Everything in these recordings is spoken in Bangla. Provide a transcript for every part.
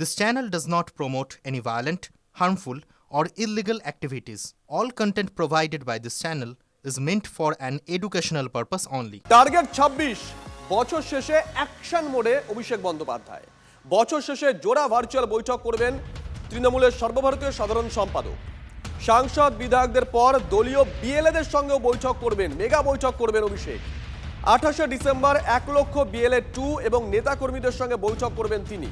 This channel does not promote any violent, harmful, or illegal activities. All content provided by this channel is meant for an educational purpose only. Target ছাব্বিশ। বছর শেষে অ্যাকশন মোডে অভিষেক বন্দ্যোপাধ্যায়। বছর শেষে জোড়া ভার্চুয়াল বৈঠক করবেন তৃণমূলের সর্বভারতীয় সাধারণ সম্পাদক। সাংসদ বিধায়কদের পর দলীয় বিএলএদের সঙ্গেও বৈঠক করবেন মেগা বৈঠক করবেন অভিষেক। আঠাশে ডিসেম্বর এক লক্ষ বিএলএ টু এবং নেতাকর্মীদের সঙ্গে বৈঠক করবেন তিনি।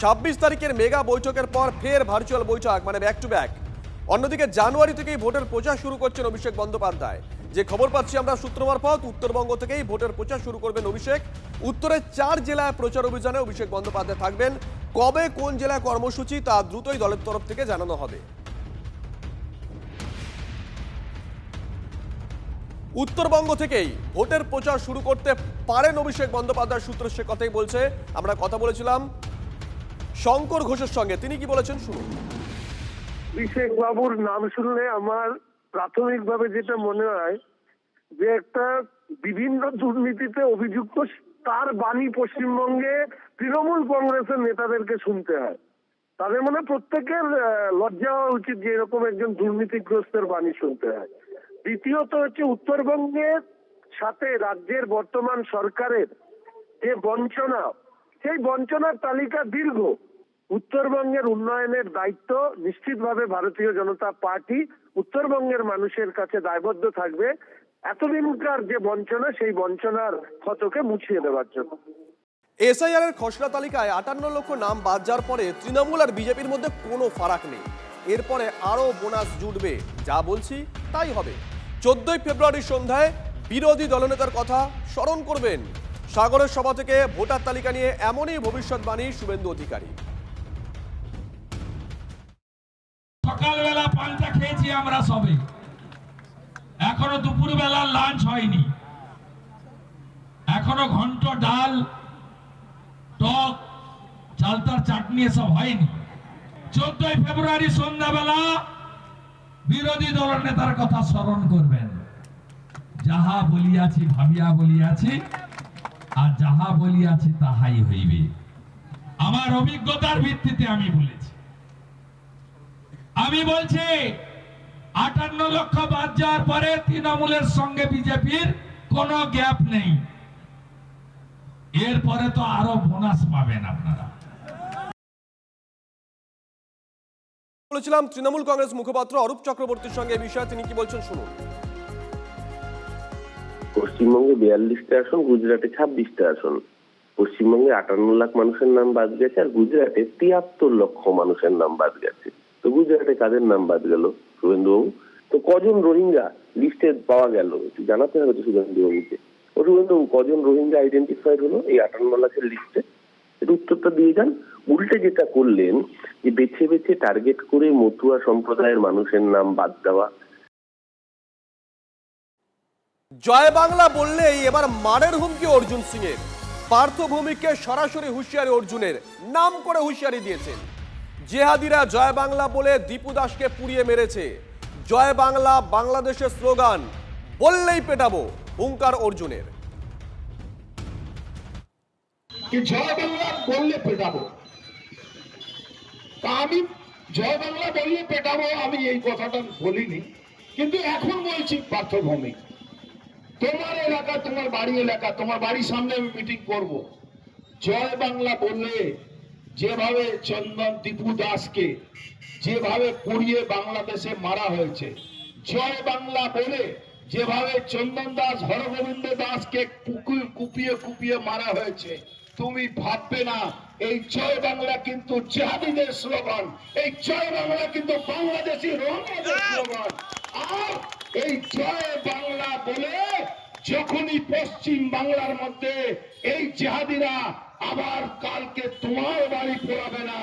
ছাব্বিশ তারিখের মেগা বৈঠকের পর ফের ভার্চুয়াল বৈঠক মানে ব্যাক টু ব্যাক অন্যদিকে জানুয়ারি থেকেই ভোটের প্রচার শুরু করছেন অভিষেক বন্দ্যোপাধ্যায়। যে খবর পাচ্ছি আমরা সূত্র মারফত, উত্তরবঙ্গ থেকেই ভোটের প্রচার শুরু করবেন অভিষেক। উত্তরের চার জেলায় প্রচার অভিযানে অভিষেক বন্দ্যোপাধ্যায় থাকবেন। কবে কোন জেলায় কর্মসূচি, তা দ্রুতই দলের তরফ থেকে জানানো হবে। উত্তরবঙ্গ থেকেই ভোটের প্রচার শুরু করতে পারেন অভিষেক বন্দ্যোপাধ্যায় সূত্র সে কথাই বলছে। আমরা কথা বলেছিলাম শঙ্কর ঘোষের সঙ্গে। তিনি কি বলেছেন? শুনুন। অভিষেক বাবুর নাম শুনলে আমার প্রাথমিকভাবে যেটা মনে হয়, যে একটা বিভিন্ন দুর্নীতিতে অভিযুক্ত তার বাণী পশ্চিমবঙ্গে তৃণমূল কংগ্রেসের নেতাদেরকে শুনতে হয়। তাদের মনে প্রত্যেকের লজ্জা হওয়া উচিত যে এরকম একজন দুর্নীতিগ্রস্তের বাণী শুনতে হয়। দ্বিতীয়ত হচ্ছে উত্তরবঙ্গের সাথে রাজ্যের বর্তমান সরকারের যে বঞ্চনা, সেই বঞ্চনার তালিকা দীর্ঘ। উত্তরবঙ্গের উন্নয়নের দায়িত্ব নিশ্চিতভাবে ভারতীয় জনতা পার্টি উত্তরবঙ্গের মানুষের কাছে দায়বদ্ধ থাকবে। এতদিনকার যে বঞ্চনা, সেই বঞ্চনার ক্ষতকে মুছিয়ে দেওয়ার জন্য। এসআইআর এর খসড়া তালিকায় আটান্ন লক্ষ নাম বাদ যাওয়ার পরে তৃণমূল আর বিজেপির মধ্যে কোনো ফারাক নেই। এরপরে আরও বোনাস জুটবে, যা বলছি তাই হবে। চোদ্দই ফেব্রুয়ারির সন্ধ্যায় বিরোধী দলনেতার কথা স্মরণ করবেন। সাগরের সভা থেকে ভোটার তালিকা নিয়ে এমনই ভবিষ্যৎবাণী শুভেন্দু অধিকারী। আমরা সবে। এখনও দুপুরবেলা লাঞ্চ হয়নি। এখনও ঘন্ট, ডাল, টক, চালতার চাটনি এসব হয়নি। চোদ্দই ফেব্রুয়ারি সন্ধ্যাবেলা বিরোধী দলের নেতার কথা স্মরণ করবেন। যাহা বলিয়াছি, ভাবিয়া বলিয়াছি, আর যাহা বলিয়াছি তাহাই হইবে। আমার অভিজ্ঞতার ভিত্তিতে আমি বলেছি। আমি বলছি আটান্ন লক্ষ বাদ যাওয়ার পরে তৃণমূলের সঙ্গে বিজেপির কোনো গ্যাপ নেই। এরপরে তো আরও বোনাস পাবেন আপনারা। বলেছিলাম তৃণমূল কংগ্রেস মুখপাত্র অরূপ চক্রবর্তীর সঙ্গে এই বিষয়ে তিনি কি বলছেন শুনুন। পশ্চিমবঙ্গে বিয়াল্লিশটা আসন গুজরাটে ছাব্বিশটা আসন। পশ্চিমবঙ্গে আটান্ন লাখ মানুষের নাম বাদ গেছে আর গুজরাটে তিয়াত্তর লক্ষ মানুষের নাম বাদ গেছে। তো গুজরাটে কাদের নাম বাদ গেল? শুভেন্দুবাবু তো কজন রোহিঙ্গা লিস্টে পাওয়া গেল? একটু জানাতে হবে তো শুভেন্দুবাবুকে ও শুভেন্দুবাবু কজন রোহিঙ্গা আইডেন্টিফাইড হলো এই আটান্ন লাখের লিস্টে উত্তরটা দিয়ে যান। উল্টে যেটা করলেন, যে বেছে বেছে টার্গেট করে মতুয়া সম্প্রদায়ের মানুষের নাম বাদ দেওয়া। জয় বাংলা বললেই এবার মারের হুমকি অর্জুন সিং এর পার্থ ভৌমিককে সরাসরি হুঁশিয়ারি অর্জুনের। নাম করে হুঁশিয়ারি দিয়েছেন। জেহাদিরা জয় বাংলা বলে দীপু দাসকে পুড়িয়ে মেরেছে। জয় বাংলা বাংলাদেশের স্লোগান, বললেই পেটাবো, হুঙ্কার অর্জুনের। বললে পেটাবো? আমি জয় বাংলা বললে পেটাবো, আমি এই কথাটা বলিনি। কিন্তু এখন বলছি পার্থভূমিক তোমার এলাকা, তোমার বাড়ি এলাকা, তোমার বাড়ির সামনে আমি মিটিং করব। জয় বাংলা বললে যেভাবে চন্দন দীপু দাসকে যেভাবে পুড়িয়ে বাংলাদেশে মারা হয়েছে জয় বাংলা বলে যেভাবে চন্দন দাস হরগোবিন্দ দাসকে কুকু- কুপিয়ে কুপিয়ে মারা হয়েছে তুমি ভাববে না এই জয় বাংলা কিন্তু জাহাদিদের স্লোগান এই জয় বাংলা কিন্তু বাংলাদেশি রোহিঙ্গাদের স্লোগান। আর এই জয় বাংলা বলে যখনই পশ্চিম বাংলার মধ্যে এই জেহাদিরা আবার কালকে তোমার বাড়ি পড়াবে না,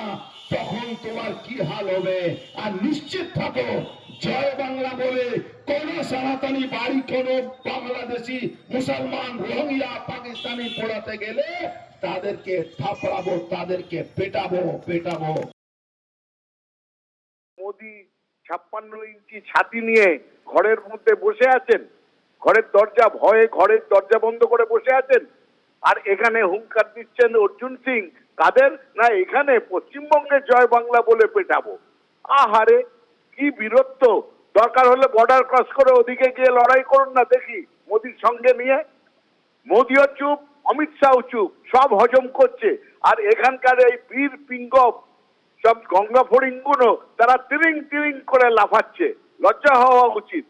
তখন তোমার কি হাল হবে? আর নিশ্চিত থাকো, জয় বাংলা বলে কোন সনাতনী বাড়ি, কোন বাংলাদেশি মুসলমান রোহিঙ্গা পাকিস্তানি পড়াতে গেলে তাদেরকে থাপড়াবো, তাদেরকে পেটাবো পেটাবো। মোদি ছাপ্পান্ন ইঞ্চি ছাতি নিয়ে ঘরের মধ্যে বসে আছেন। ঘরের দরজা ভয়ে ঘরের দরজা বন্ধ করে বসে আছেন। আর এখানে হুঙ্কার দিচ্ছেন অর্জুন সিং। কাদের? না, এখানে পশ্চিমবঙ্গে জয় বাংলা বলে পেটাবো। আহারে, কি বীরত্ব! দরকার হলে বর্ডার ক্রস করে ওদিকে গিয়ে লড়াই করুন না দেখি, মোদির সঙ্গে নিয়ে। মোদিও চুপ, অমিত শাহ চুপ, সব হজম করছে। আর এখানকার এই বীর পিঙ্গম সব গঙ্গা ফড়িংগুলো তারা তিরিং তিরিং করে লাফাচ্ছে। লজ্জা হওয়া উচিত।